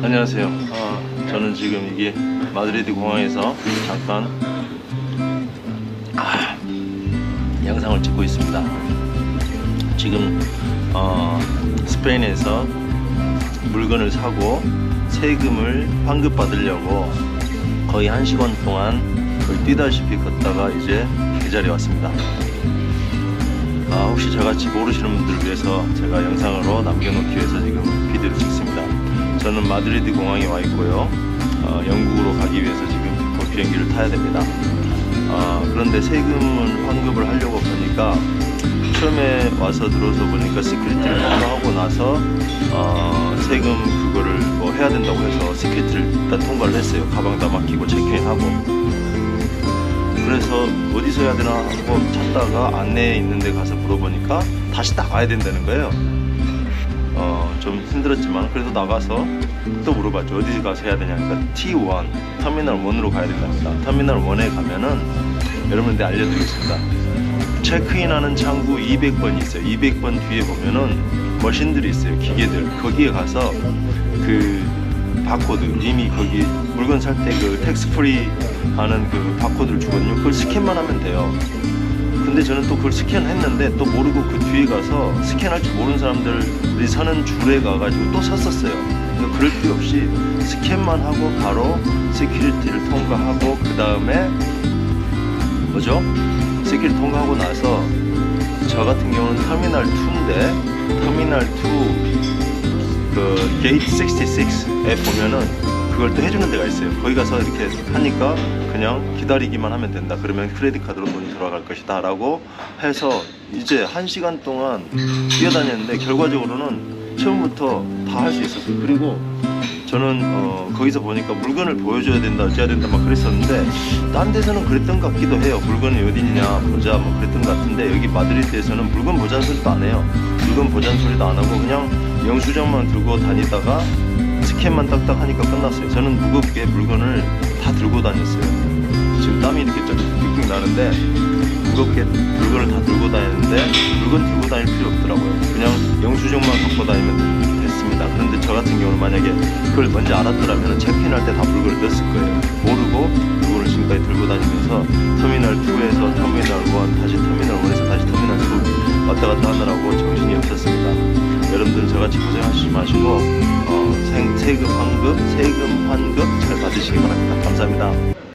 안녕하세요. 어, 저는 지금 이게 마드리드 공항에서 잠깐 아, 영상을 찍고 있습니다. 지금 어, 스페인에서 물건을 사고 세금을 환급 받으려고 거의 한 시간 동안 거의 뛰다시피 걷다가 이제 이 자리에 왔습니다. 아, 혹시 저같이 모르시는 분들을 위해서 제가 영상으로 남겨놓기 위해서 지금 비디오를 찍습니다. 저는 마드리드 공항에 와 있고요. 어, 영국으로 가기 위해서 지금 곧 비행기를 타야 됩니다. 아, 그런데 세금을 환급을 하려고 보니까 처음에 와서 들어서 보니까 시큐리티를 통과하고 나서 어, 세금 그거를 뭐 해야 된다고 해서 시큐리티를 일단 통과를 했어요. 가방 다 맡기고 체크인하고 그래서 어디서 해야 되나 하고 찾다가 안내에 있는 데 가서 물어보니까 다시 나가야 된다는 거예요. 어, 좀 힘들었지만 그래도 나가서 또 물어봤죠. 어디 가서 해야 되냐. 그러니까 T1, 터미널 1으로 가야 된답니다. 터미널 1에 가면은 여러분들 알려드리겠습니다. 체크인하는 창구 200번이 있어요. 200번 뒤에 보면은 머신들이 있어요. 기계들. 거기에 가서 그 바코드 이미 거기 물건 살 때 그 텍스 프리 하는 그 바코드를 주거든요. 그걸 스캔만 하면 돼요. 근데 저는 또 그걸 스캔했는데 또 모르고 그 뒤에 가서 스캔할 줄 모르는 사람들이 서는 줄에 가가지고 또 섰었어요. 근데 그럴 필요 없이 스캔만 하고 바로 세큐리티를 통과하고 그 다음에 뭐죠? 세큐리티 통과하고 나서 저 같은 경우는 터미널 2인데 터미널 2 그 게이트 66에 보면은 그걸 또 해주는 데가 있어요. 거기 가서 이렇게 하니까 그냥 기다리기만 하면 된다. 그러면 크레딧 카드로 돈이 돌아갈 것이다 라고 해서 이제 한 시간 동안 뛰어다녔는데 결과적으로는 처음부터 다 할 수 있었어요. 그리고 저는 어, 거기서 보니까 물건을 보여줘야 된다, 어찌해야 된다 막 그랬었는데 딴 데서는 그랬던 것 같기도 해요. 물건이 어디 있냐 보자 뭐 그랬던 것 같은데 여기 마드리드에서는 물건 보자는 소리도 안 해요. 물건 보자는 소리도 안 하고 그냥 영수증만 들고 다니다가 스캔만 딱딱 하니까 끝났어요. 저는 무겁게 물건을 다 들고 다녔어요. 지금 땀이 이렇게 좀 픽픽 나는데 무겁게 물건을 다 들고 다녔는데 물건 들고 다닐 필요 없더라고요. 그냥 영수증만 갖고 다니면 됐습니다. 그런데 저 같은 경우는 만약에 그걸 먼저 알았더라면 체크인할 때 다 물건을 넣었을 거예요. 모르고 물건을 지금까지 들고 다니면서 터미널 2에서 터미널 1 다시 터미널 1에서 다시 터미널 2 왔다 갔다 하느라고 정신이 없었습니다. 여러분들은 저같이 고생하시지 마시고 세금 환급, 세금 환급 잘 받으시기 바랍니다. 감사합니다.